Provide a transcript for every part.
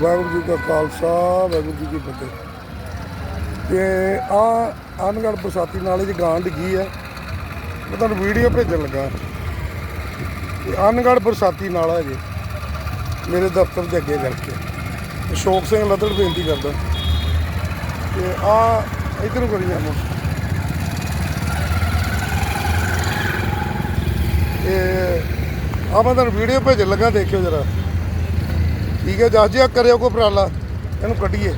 ਵਾਹਿਗੁਰੂ ਜੀ ਕਾ ਖਾਲਸਾ, ਵਾਹਿਗੁਰੂ ਜੀ ਕੀ ਫਤਿਹ। ਤੇ ਆ ਅਨਗੜ ਬਸਾਤੀ ਨਾਲੇ 'ਚ ਗਾਂ ਡਿੱਗੀ ਆ। ਮੈਂ ਤੁਹਾਨੂੰ ਵੀਡੀਓ ਭੇਜਣ ਲੱਗਾ। ਤੇ ਅਨਗੜ ਬਰਸਾਤੀ ਨਾਲਾ ਹੈ ਜੀ, ਮੇਰੇ ਦਫ਼ਤਰ ਦੇ ਅੱਗੇ ਕਰਕੇ। ਅਸ਼ੋਕ ਸਿੰਘ ਲੱਦੜ ਬੇਨਤੀ ਕਰਦਾ। ਤੇ ਆ, ਇਧਰ ਨੂੰ ਕਰੀ ਜਾਣਾ। ਇਹ ਆ ਮੈਂ ਤੁਹਾਨੂੰ ਵੀਡੀਓ ਭੇਜਣ ਲੱਗਾ, ਦੇਖਿਓ ਜਰਾ। ਠੀਕ ਹੈ, ਜੱਜ ਜੀ, ਆਹ ਕਰਿਓ ਕੋਈ ਉਪਰਾਲਾ। ਇਹਨੂੰ ਕੱਢੀਏ।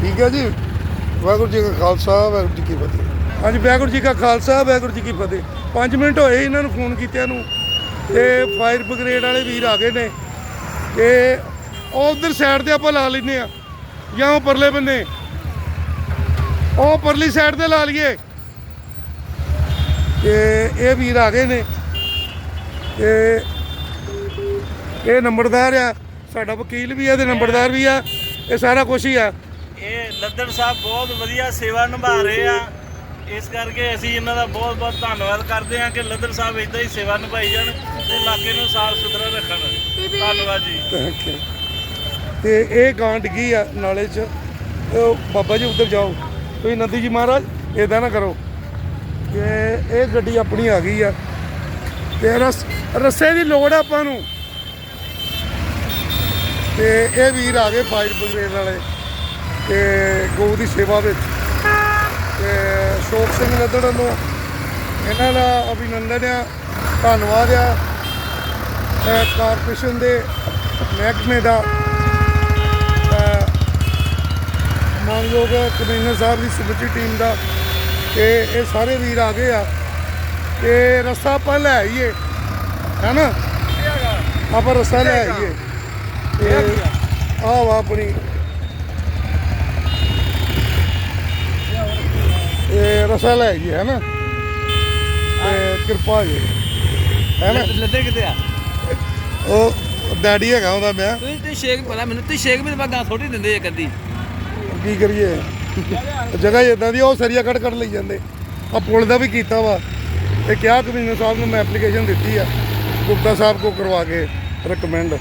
ਠੀਕ ਹੈ ਜੀ? ਵਾਹਿਗੁਰੂ ਜੀ ਕਾ ਖਾਲਸਾ, ਵਾਹਿਗੁਰੂ ਜੀ ਕੀ ਫਤਿਹ। ਹਾਂਜੀ, ਵਾਹਿਗੁਰੂ ਜੀ ਕਾ ਖਾਲਸਾ, ਵਾਹਿਗੁਰੂ ਜੀ ਕੀ ਫਤਿਹ। 5 ਮਿੰਟ ਹੋਏ ਇਹਨਾਂ ਨੂੰ ਫੋਨ ਕੀਤਿਆਂ ਨੂੰ। ਤੇ ਫਾਇਰ ਬ੍ਰਿਗੇਡ ਵਾਲੇ ਵੀਰ ਆ ਗਏ ਨੇ। ਤੇ ਉਹ ਉਧਰ ਸਾਈਡ ਤੇ ਆਪਾਂ ਲਾ ਲੈਨੇ ਆ ਜਾਂ ਉਹ ਪਰਲੇ ਬੰਨੇ। ਉਹ ਪਰਲੀ ਸਾਈਡ ਤੇ ਲਾ ਲਈਏ। ਤੇ ਇਹ ਵੀਰ ਆ ਗਏ ਨੇ। ਤੇ ਇਹ ਨੰਬਰਦਾਰ ਆ ਸਾਡਾ ਵਕੀਲ ਵੀ ਆ ਤੇ ਨੰਬਰਦਾਰ ਵੀ ਆ ਇਹ ਸਾਰਾ ਕੁਝ ਹੀ ਆ। ਇਹ ਲੱਦੜ ਸਾਹਿਬ ਬਹੁਤ ਵਧੀਆ ਸੇਵਾ ਨਿਭਾ ਰਹੇ ਆ। ਇਸ ਕਰਕੇ ਅਸੀਂ ਇਹਨਾਂ ਦਾ ਬਹੁਤ ਬਹੁਤ ਧੰਨਵਾਦ ਕਰਦੇ ਹਾਂ ਕਿ ਲੱਦੜ ਸਾਹਿਬ ਇਦਾਂ ਹੀ ਸੇਵਾ ਨਿਭਾਈ ਜਾਣ ਤੇ ਇਲਾਕੇ ਨੂੰ ਸਾਫ਼ ਸੁਥਰਾ ਰੱਖਣ। ਧੰਨਵਾਦ ਜੀ। Thank you. ਤੇ ਇਹ ਗਾਂ ਡਿੱਗੀ ਆ ਨਾਲੇ 'ਚ। ਉਹ ਬਾਬਾ ਜੀ ਉੱਧਰ ਜਾਓ। ਤੁਸੀਂ ਨੰਦੀ ਜੀ ਮਹਾਰਾਜ ਇਦਾਂ ਨਾ ਕਰੋ। ਕਿ ਇਹ ਗੱਡੀ ਆਪਣੀ ਆ ਗਈ ਆ। ਤੇ ਰਸ ਰੱਸੇ ਦੀ ਲੋੜ ਆ ਆਪਾਂ ਨੂੰ। ਤੇ ਇਹ ਵੀਰ ਆ ਗਏ ਫਾਇਰ ਬ੍ਰਿਗੇਡ ਵਾਲੇ ਤੇ ਗਊ ਦੀ ਸੇਵਾ ਵਿੱਚ। ਤੇ ਸ਼ੋਕ ਸਿੰਘ ਲੱਦੜ ਨੂੰ ਇਹਨਾਂ ਦਾ ਅਭਿਨੰਦਨ ਆ, ਧੰਨਵਾਦ ਆ। ਕਾਰਪੋਰੇਸ਼ਨ ਦੇ ਮਹਿਕਮੇ ਦਾ ਮਾਨਯੋਗ ਕਮਿਸ਼ਨਰ ਸਾਹਿਬ ਦੀ ਸਮੁੱਚੀ ਟੀਮ ਦਾ ਤੇ ਇਹ ਸਾਰੇ ਵੀਰ ਆ ਗਏ ਆ। ਤੇ ਰਸਤਾ ਆਪਾਂ ਲੈ ਆਈਏ, ਹੈ ਨਾ? ਆਪਾਂ ਰਸਤਾ ਲੈ ਆਈਏ। ਤੇ ਆਹ ਵਾ ਆਪਣੀ। ਇਹ ਰਸਾ ਲੈ ਆਈਏ ਹੈਨਾ ਤੇ ਕਿਰਪਾ ਜੀ ਹੈਨਾ ਲੱਦੇ ਕਿਤੇ ਆ? ਉਹ ਡੈਡੀ ਹੈਗਾ ਉਹਦਾ ਮੈਂ ਤੁਸੀਂ ਤੇ ਸ਼ੇਕ ਪਤਾ ਮੈਨੂੰ ਤੇ ਸ਼ੇਕ ਵੀ ਤਾਂ ਗਾਂ ਥੋੜੀ ਦਿੰਦੇ ਇੱਕ ਅੱਧੀ। ਕੀ ਕਰੀਏ? ਜਗ੍ਹਾ ਇਦਾਂ ਦੀ ਆ, ਉਹ ਸਰੀਆ ਕੱਢ ਕੱਢ ਲਈ ਜਾਂਦੇ। ਆ ਪੁਲ ਦਾ ਵੀ ਕੀਤਾ ਵਾ। ਤੇ ਕਿਹਾ ਕਮਿਸ਼ਨਰ ਸਾਹਿਬ ਨੂੰ ਮੈਂ ਐਪਲੀਕੇਸ਼ਨ ਦਿੱਤੀ ਆ। ਗੁਪਤਾ ਸਾਹਿਬ ਕੋ ਕਰਵਾ ਕੇ ਰეკਮੈਂਡ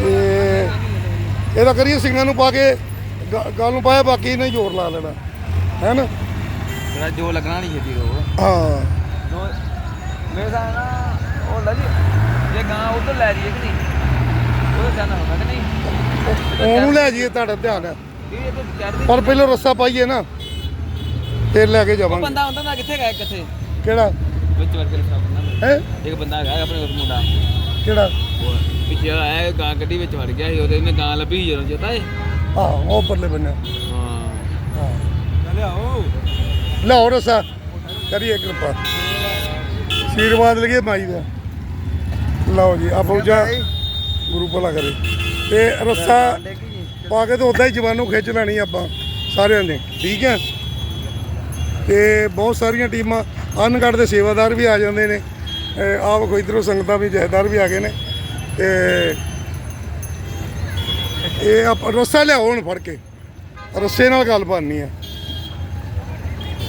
ਤੇ ਇਹਦਾ ਕਰੀਏ ਸਿੰਘਾਂ ਨੂੰ ਪਾ ਕੇ ਗ- ਗੱਲ ਨੂੰ ਪਾਇਆ ਬਾਕੀ ਇਹਨੇ ਜ਼ੋਰ ਲਾ ਲੈਣਾ। ਹੈ ਨਾ? ਤੇਰਾ ਜੋ ਲੱਗਣਾ ਨਹੀਂ ਛੇਤੀ ਰੋ ਹਾਂ। ਮੇਰੇ ਸਾਹ ਨਾ ਉਹ ਲੈ ਜੀ ਜੇ ਗਾਂ ਉਧਰ ਲੈ ਜੀਏ ਕਿ ਨਹੀਂ ਉਹ ਜਾਣਾ ਹੋਣਾ ਕਿ ਨਹੀਂ? ਉਹਨੂੰ ਲੈ ਜਾਈਏ ਤੁਹਾਡਾ ਧਿਆਨ ਹੈ। ਇਹ ਇਹ ਤਾਂ ਚੜਦੀ ਪਰ ਪਹਿਲਾਂ ਰੱਸਾ ਪਾਈਏ ਨਾ ਫਿਰ ਲੈ ਕੇ ਉਹ ਜਾਵਾਂਗੇ। ਬੰਦਾ ਹੁੰਦਾ ਨਾ ਕਿੱਥੇ ਗਿਆ ਕਿੱਥੇ ਕਿਹੜਾ? ਵਿੱਚ ਵੜ ਕੇ ਬੰਦਾ ਹੈ? ਇੱਕ ਬੰਦਾ ਹੈਗਾ ਆਪਣੇ ਕੋਲ ਮੁੰਡਾ। ਕਿਹੜਾ? ਪਿੱਛੇ ਆਇਆ ਗਾਂ ਗੱਡੀ ਵਿੱਚ ਵੜ ਗਿਆ ਸੀ ਉਹਦੇ ਨੇ ਗਾਂ ਲੱਭੀ ਜਦੋਂ ਚੇਤਾ ਏ ਹਾਂ ਉਹ ਪਰਲੇ ਬੰਨੇ। ਹਾਂ। ਹਾਂ। ਉਹ ਲਾਹੌਰ ਰਸਾ ਕਰੀਏ ਕਿਰਪਾ ਆਸ਼ੀਰਵਾਦ ਲਈਏ ਮਾਈ ਦਾ। ਲਓ ਜੀ ਆ ਫੌਜਾ ਗੁਰੂ ਭਲਾ ਕਰੇ। ਤੇ ਰੱਸਾ ਪਾ ਕੇ ਤੇ ਉਦਾਂ ਹੀ ਜਵਾਨੋਂ ਖਿੱਚ ਲੈਣੀ ਆਪਾਂ ਸਾਰਿਆਂ ਨੇ ਠੀਕ ਹੈ? ਤੇ ਬਹੁਤ ਸਾਰੀਆਂ ਟੀਮਾਂ ਅਨਗੜ ਦੇ ਸੇਵਾਦਾਰ ਵੀ ਆ ਜਾਂਦੇ ਨੇ। ਆਹ ਵੇਖੋ ਇਧਰੋਂ ਸੰਗਤਾਂ ਵੀ ਜਹੇਦਾਰ ਵੀ ਆ ਗਏ ਨੇ। ਤੇ ਇਹ ਆਪਾਂ ਰੱਸਾ ਲਿਆਓ ਹੁਣ ਫੜ ਕੇ। ਰੱਸੇ ਨਾਲ ਗੱਲ ਬਣਨੀ ਹੈ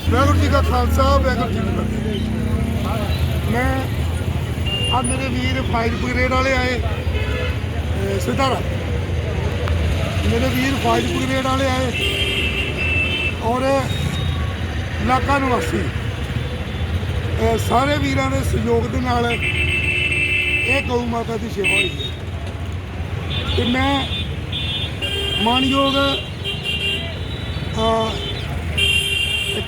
ਵਾਹਿਗੁਰੂ ਜੀ ਕਾ ਖਾਲਸਾ, ਵਾਹਿਗੁਰੂ ਜੀ ਕੀ ਫਤਿਹ। ਮੈਂ ਆ ਮੇਰੇ ਵੀਰ ਫਾਇਰ ਬ੍ਰਿਗੇਡ ਵਾਲੇ ਆਏ। ਅਹ ਸਿਧਾਰਾ। ਮੇਰੇ ਵੀਰ ਫਾਇਰ ਬ੍ਰਿਗੇਡ ਵਾਲੇ ਆਏ ਔਰ ਇਲਾਕਾ ਨਿਵਾਸੀ। ਸਾਰੇ ਵੀਰਾਂ ਦੇ ਸਹਿਯੋਗ ਦੇ ਨਾਲ ਇਹ ਗਊ ਮਾਤਾ ਦੀ ਸੇਵਾ ਹੋਈ ਹੈ। ਤੇ ਮੈਂ ਮਾਨਯੋਗ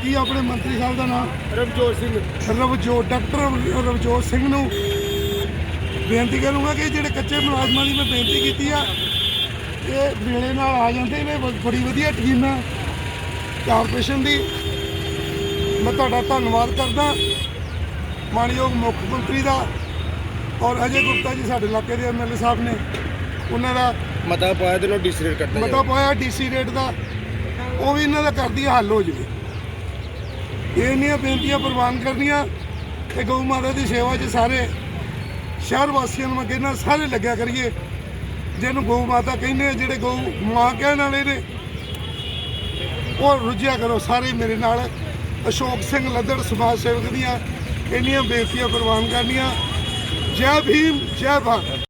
ਕੀ ਆਪਣੇ ਮੰਤਰੀ ਸਾਹਿਬ ਦਾ ਨਾਮ? ਰਵਜੋਤ ਸਿੰਘ। ਰਵਜੋਤ ਡਾਕਟਰ ਰਵ- ਰਵਜੋਤ ਸਿੰਘ ਨੂੰ ਬੇਨਤੀ ਕਰੂੰਗਾ ਕਿ ਜਿਹੜੇ ਕੱਚੇ ਮੁਲਾਜ਼ਮਾਂ ਦੀ ਮੈਂ ਬੇਨਤੀ ਕੀਤੀ ਆ ਇਹ ਵੇਲੇ ਨਾਲ ਆ ਜਾਂਦੇ ਨੇ ਬੜੀ ਵਧੀਆ ਟੀਮ ਹੈ ਕਾਰਪੋਰੇਸ਼ਨ ਦੀ। ਮੈਂ ਤੁਹਾਡਾ ਧੰਨਵਾਦ ਕਰਦਾ। ਮਾਨਯੋਗ ਮੁੱਖ ਮੰਤਰੀ ਦਾ ਔਰ ਅਜੇ ਗੁਪਤਾ ਜੀ ਸਾਡੇ ਇਲਾਕੇ ਦੇ ਐਮਐਲਏ ਸਾਹਿਬ ਨੇ ਉਹਨਾਂ ਦਾ ਮਤਾ ਪਾਇਆ ਤੇ ਨੋ ਡਿਸਰੇਟ ਕਰਤਾ ਮਤਾ ਪਾਇਆ ਡੀਸੀ ਰੇਟ ਦਾ। ਉਹ ਵੀ ਇਹਨਾਂ ਦਾ ਕਰਦੀ ਹੱਲ ਹੋ ਜਵੇ। ਇਹ ਇੰਨੀਆਂ ਬੇਨਤੀਆਂ ਪ੍ਰਵਾਨ ਕਰਨੀਆਂ ਤੇ ਗਊ ਮਾਤਾ ਦੀ ਸੇਵਾ 'ਚ ਸਾਰੇ ਸ਼ਹਿਰ ਵਾਸੀਆਂ ਨੂੰ ਮੈਂ ਕਹਿੰਦਾ ਸਾਰੇ ਲੱਗਿਆ ਕਰੀਏ। ਜਿਹਨੂੰ ਗਊ ਮਾਤਾ ਕਹਿੰਦੇ ਆ, ਜਿਹੜੇ ਗਊ ਮਾਂ ਕਹਿਣ ਵਾਲੇ ਨੇ ਉਹ ਰੁੱਝਿਆ ਕਰੋ ਸਾਰੇ ਮੇਰੇ ਨਾਲ। ਅਸ਼ੋਕ ਸਿੰਘ ਲੱਦੜ ਸਮਾਜ ਸੇਵਕ ਦੀਆਂ ਇੰਨੀਆਂ ਬੇਨਤੀਆਂ ਪ੍ਰਵਾਨ ਕਰਨੀਆਂ। ਜੈ ਭੀਮ ਜੈ ਭਾਰਤ